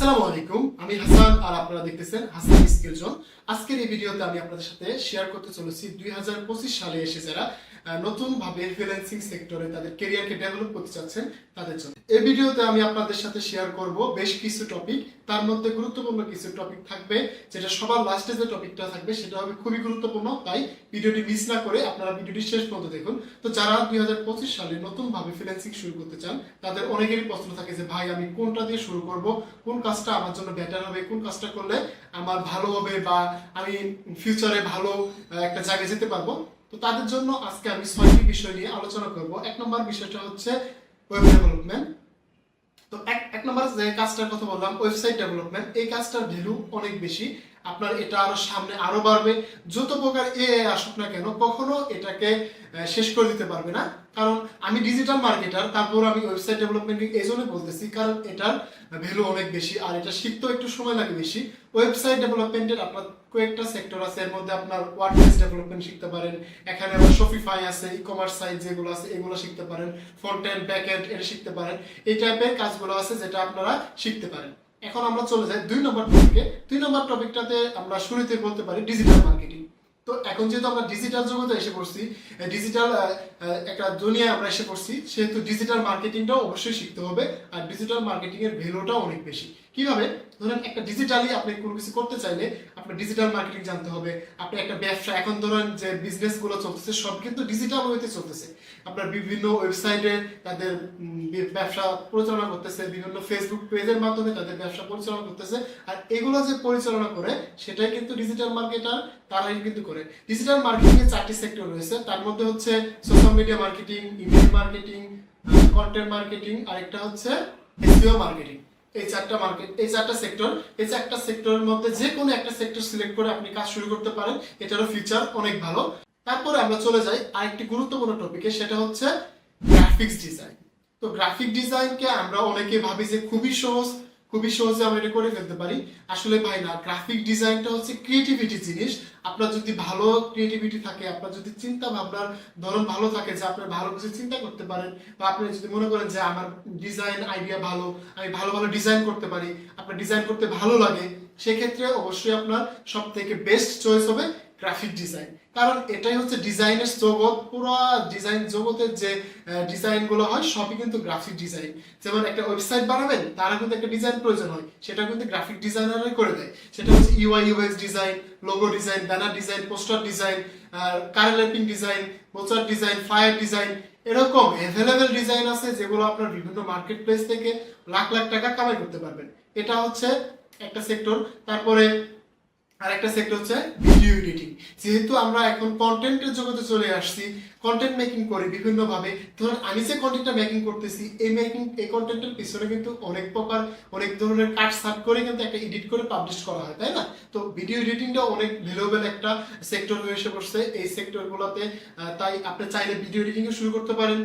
আসসালামু আলাইকুম। আমি হাসান আর আপনারা দেখতেছেন হাসান স্কিল জোন। আজকের এই ভিডিওতে আমি আপনাদের সাথে শেয়ার করতে চলেছি দুই হাজার পঁচিশ সালে এসে যারা নতুন ভাবে ফ্রিল্যান্সিং সেক্টরে তাদের কেরিয়ারকে ডেভেলপ করতে চাচ্ছেন তাদের জন্য। এই ভিডিওতে আমি আপনাদের সাথে শেয়ার করব বেশ কিছু টপিক তার মধ্যে গুরুত্বপূর্ণ কিছু টপিক থাকবে, যেটা সবার লাস্টে যে টপিকটা থাকবে সেটা হবে খুবই গুরুত্বপূর্ণ। তাই ভিডিওটি মিস না করে আপনারা ভিডিওটি শেষ পর্যন্ত দেখুন। তো যারা দুই হাজার পঁচিশ সালে নতুন ভাবে ফ্রিল্যান্সিং শুরু করতে চান, তাদের অনেকেরই প্রশ্ন থাকে যে, ভাই, আমি কোনটা দিয়ে শুরু করব? কোন কাজটা আমার জন্য বেটার হবে? কোন কাজটা করলে আমার ভালো হবে বা আমি ফিউচারে ভালো একটা জায়গায় যেতে পারব? তো তাদের জন্য আজকে আমি ছয়টি বিষয় নিয়ে আলোচনা করব। এক নম্বর বিষয়টা হচ্ছে ওয়েব ডেভেলপমেন্ট তো এক এক নম্বর যে কাজটার কথা বললাম ওয়েবসাইট ডেভেলপমেন্ট এই কাজটার ভ্যালু অনেক বেশি। আপনার এটা আরও সামনে আরও বাড়বে। যত প্রকার এ আসুক না কেন, কখনো এটাকে শেষ করে দিতে পারবে না। কারণ আমি ডিজিটাল মার্কেটার তারপর আমি ওয়েবসাইট ডেভেলপমেন্ট এই জন্য বলতেছি, কারণ এটার ভ্যালু অনেক বেশি, আর এটা শিখতেও একটু সময় লাগে বেশি। ওয়েবসাইট ডেভেলপমেন্টের আপনার কয়েকটা সেক্টর আছে, এর মধ্যে আপনার ওয়ার্ডপ্রেস ডেভেলপমেন্ট শিখতে পারেন, এখানে আবার শপিফাই আছে ই কমার্স সাইট যেগুলো আছে, এগুলো শিখতে পারেন ফ্রন্ট এন্ড ব্যাক এন্ড এটা শিখতে পারেন। এই টাইপের কাজগুলো আছে যেটা আপনারা শিখতে পারেন। এখন আমরা চলে যাই দুই নম্বর টপিকে দুই নম্বর টপিকটাতে আমরা শুরুতে বলতে পারি ডিজিটাল মার্কেটিং তো এখন যেহেতু আমরা ডিজিটাল জগতে এসে পড়ছি ডিজিটাল একটা দুনিয়ায় আমরা এসে পড়ছি, সেহেতু ডিজিটাল মার্কেটিংটাও অবশ্যই শিখতে হবে, আর ডিজিটাল মার্কেটিংয়ের ভ্যালুটাও অনেক বেশি। কীভাবে? ধরেন একটা ডিজিটালি আপনি কোনো কিছু করতে চাইলে আপনার ডিজিটাল মার্কেটিং জানতে হবে। আপনি একটা ব্যবসা, এখন ধরেন যে বিজনেসগুলো চলতেছে, সব কিন্তু ডিজিটাল ওয়েতে চলতেছে। আপনার বিভিন্ন ওয়েবসাইটে তাদের ব্যবসা পরিচালনা করতেছে, বিভিন্ন ফেসবুক পেজের মাধ্যমে তাদের ব্যবসা পরিচালনা করতেছে। আর এগুলো যে পরিচালনা করে, সেটাই কিন্তু ডিজিটাল মার্কেটার তারাই কিন্তু করে। ডিজিটাল মার্কেটিং এর চারটি সেক্টর রয়েছে। তার মধ্যে হচ্ছে social media marketing email marketing content marketing আরেকটা হচ্ছে এসইও মার্কেটিং এই চারটা মার্কেট এই চারটা সেক্টর এই চারটা সেক্টরের মধ্যে যে কোনো একটা সেক্টর সিলেক্ট করে আপনি কাজ শুরু করতে পারেন। এটারও ফিচার অনেক ভালো। তারপরে আমরা চলে যাই আরেকটি গুরুত্বপূর্ণ টপিকে সেটা হচ্ছে গ্রাফিক্স ডিজাইন তো গ্রাফিক ডিজাইনকে আমরা অনেকে ভাবি যে খুবই সহজ খুবই সহজে আমরা এটা করে ফেলতে পারি। আসলে ভাই না গ্রাফিক ডিজাইনটা হচ্ছে ক্রিয়েটিভিটি জিনিস। আপনার যদি ভালো ক্রিয়েটিভিটি থাকে, আপনার যদি চিন্তা ভাবনার ধরন ভালো থাকে, যে আপনি ভালো কিছু চিন্তা করতে পারেন, বা আপনি যদি মনে করেন যে আমার ডিজাইন আইডিয়া ভালো, আমি ভালো ভালো ডিজাইন করতে পারি, আপনার ডিজাইন করতে ভালো লাগে, সেক্ষেত্রে অবশ্যই আপনার সব থেকে বেস্ট চয়েস হবে গ্রাফিক ডিজাইন কারণ এটাই হচ্ছে ডিজাইনের জগৎ, পুরো ডিজাইন জগতের যে ডিজাইনগুলো হয়, সবই কিন্তু গ্রাফিক ডিজাইন যেমন একটা ওয়েবসাইট বানাবেন তারা কিন্তু একটা ডিজাইন প্রয়োজন হয়। সেটা কিন্তু গ্রাফিক ডিজাইনারই করে দেয়। সেটা হচ্ছে UI UX design logo design banner design poster design car wrapping design voucher design flyer design এরকম অ্যাভেলেবেল ডিজাইন আছে যেগুলো আপনার বিভিন্ন মার্কেট প্লেস থেকে লাখ লাখ টাকা কামাই করতে পারবেন। এটা হচ্ছে একটা সেক্টর তারপরে আর একটা সেক্টর হচ্ছে ভিডিও এডিটিং যেহেতু আমরা এখন কন্টেন্টের জগতে চলে আসছি কন্টেন্ট মেকিং করি বিভিন্ন ভাবে ধরুন আমি যে কন্টেন্টটা মেকিং করতেছি, এই মেকিং এই কন্টেন্টের পিছনে কিন্তু অনেক প্রকার, অনেক ধরনের কাট সাট করে কিন্তু একটা এডিট করে পাবলিশ করা হয়, তাই না? তো ভিডিও এডিটিংটা অনেক ভ্যালুয়েবল একটা সেক্টর হয়ে এসে পড়ছে। এই সেক্টরগুলোতে তাই আপনি চাইলে ভিডিও এডিটিং শুরু করতে পারেন।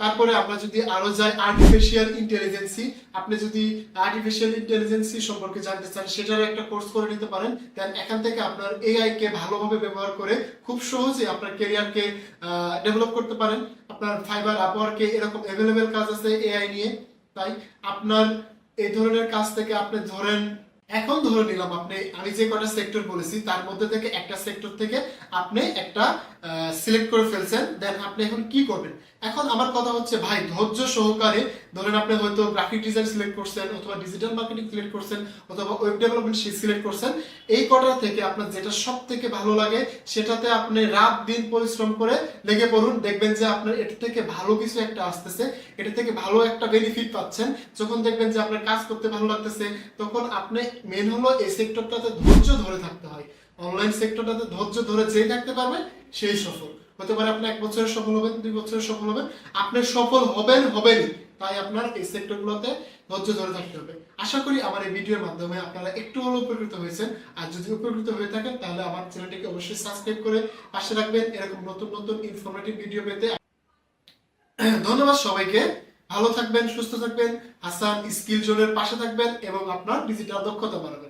তারপরে আমরা যদি আরও যাই আর্টিফিশিয়াল ইন্টেলিজেন্সি আপনি যদি আর্টিফিশিয়াল ইন্টেলিজেন্সি সম্পর্কে জানতে চান সেটার একটা কোর্স করে নিতে পারেন। দেন এখান থেকে আপনার এআই কে ভালোভাবে ব্যবহার করে খুব সহজে আপনার ক্যারিয়ারকে ডেভেলপ করতে পারেন। আপনার ফাইবার আপওয়ার্কে এরকম অ্যাভেলেবেল কাজ আছে এআই নিয়ে। তাই আপনার এই ধরনের কাজ থেকে আপনি ধরেন এখন ধরে নিলাম আপনি, আমি যে কটা সেক্টর বলেছি, তার মধ্যে থেকে একটা সেক্টর থেকে আপনি একটা সিলেক্ট করে ফেলছেন দেন আপনি এখন কি করবেন? এখন আমার কথা হচ্ছে, ভাই, ধৈর্য সহকারে ধরেন আপনি হয়তো গ্রাফিক ডিজাইন সিলেক্ট করছেন, অথবা ডিজিটাল মার্কেটিং সিলেক্ট করছেন, অথবা ওয়েব ডেভেলপমেন্ট সিলেক্ট করছেন, এই কটা থেকে আপনার যেটা সব থেকে ভালো লাগে, সেটাতে আপনি রাত দিন পরিশ্রম করে লেগে পড়ুন, দেখবেন যে আপনার এটা থেকে ভালো কিছু একটা আসতেছে এটা থেকে ভালো একটা বেনিফিট পাচ্ছেন, যখন দেখবেন যে আপনার কাজ করতে ভালো লাগতেছে, তখন আপনি মেন হলো এই সেক্টরটাতে ধৈর্য ধরে থাকতে হয়। অনলাইন সেক্টরটাতে ধৈর্য ধরে যে থাকতে পারবে, সেই সফল। হতে পারে আপনি এক বছরের সফল হবেন, দুই বছরের সফল হবেন। আপনি সফল হবেন, হবেনই। তাই আপনার এই সেক্টরগুলোতে ধৈর্য ধরে থাকতে হবে। আশা করি আমার এই ভিডিওর মাধ্যমে আপনারা একটু হলেও উপকৃত হয়েছেন। আর যদি উপকৃত হয়ে থাকেন, তাহলে আমার চ্যানেলটিকে অবশ্যই সাবস্ক্রাইব করে পাশে রাখবেন। এরকম নতুন নতুন ইনফরমেটিভ ভিডিও পেতে। ধন্যবাদ সবাইকে। ভালো থাকবেন সুস্থ থাকবেন হাসান স্কিল জোনের পাশে থাকবেন এবং আপনার ডিজিটাল দক্ষতা বাড়াবেন।